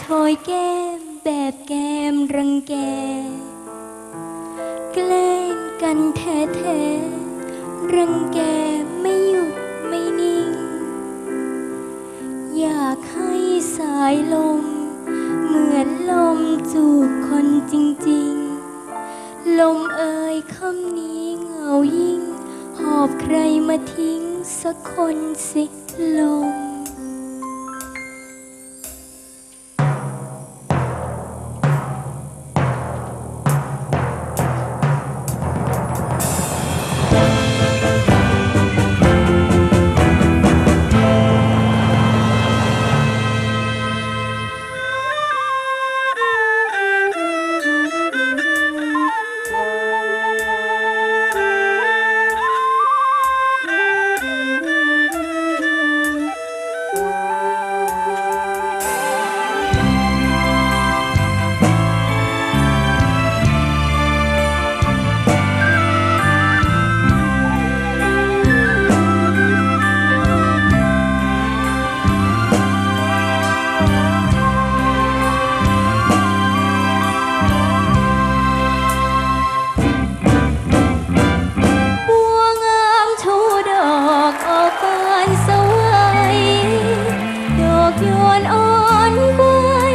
ชอยแก้มแบบแก้มรังแก แกล้งกันแท้ๆ รังแกไม่หยุดไม่นิ่ง อยากให้สายลม เหมือนลมจูบคนจริงๆ ลมเอ่ยคำนี้เหงายิ่ง หอบใครมาทิ้งสักคนสิลม อกโยนอ่อนกวย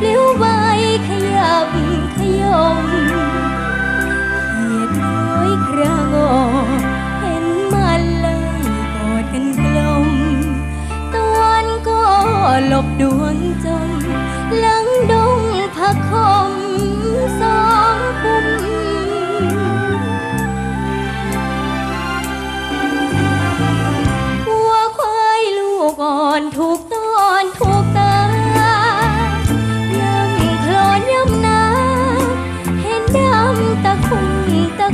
เลี้ยวใบขยับขยมเหยียดน้อยครางำตะ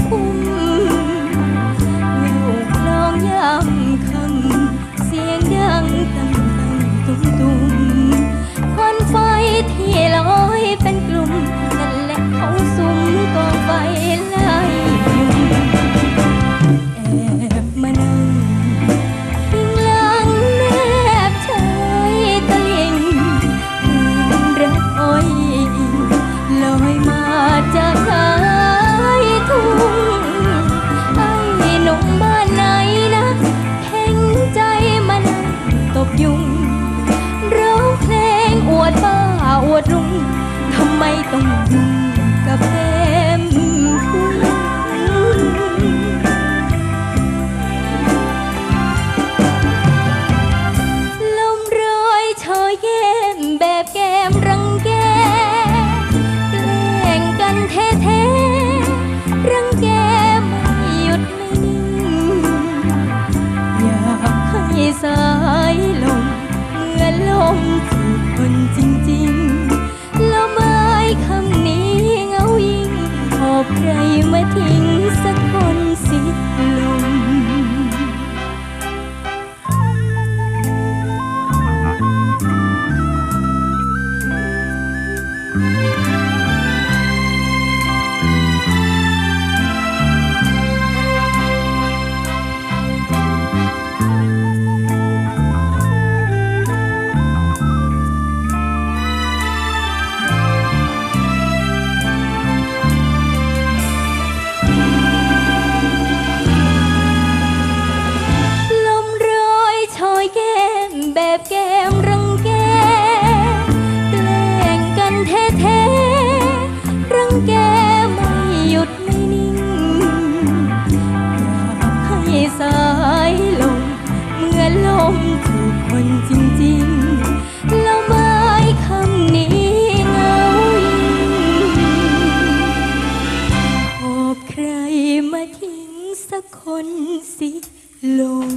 ต้องอยู่กับเธอ แกไม่หยุดไม่นิ่งอยากให้สายลมเหมือนลมถูกคนจริงๆแล้วไม้คำนี้เงายิ่งหอบใครมาทิ้งสักคนสิลม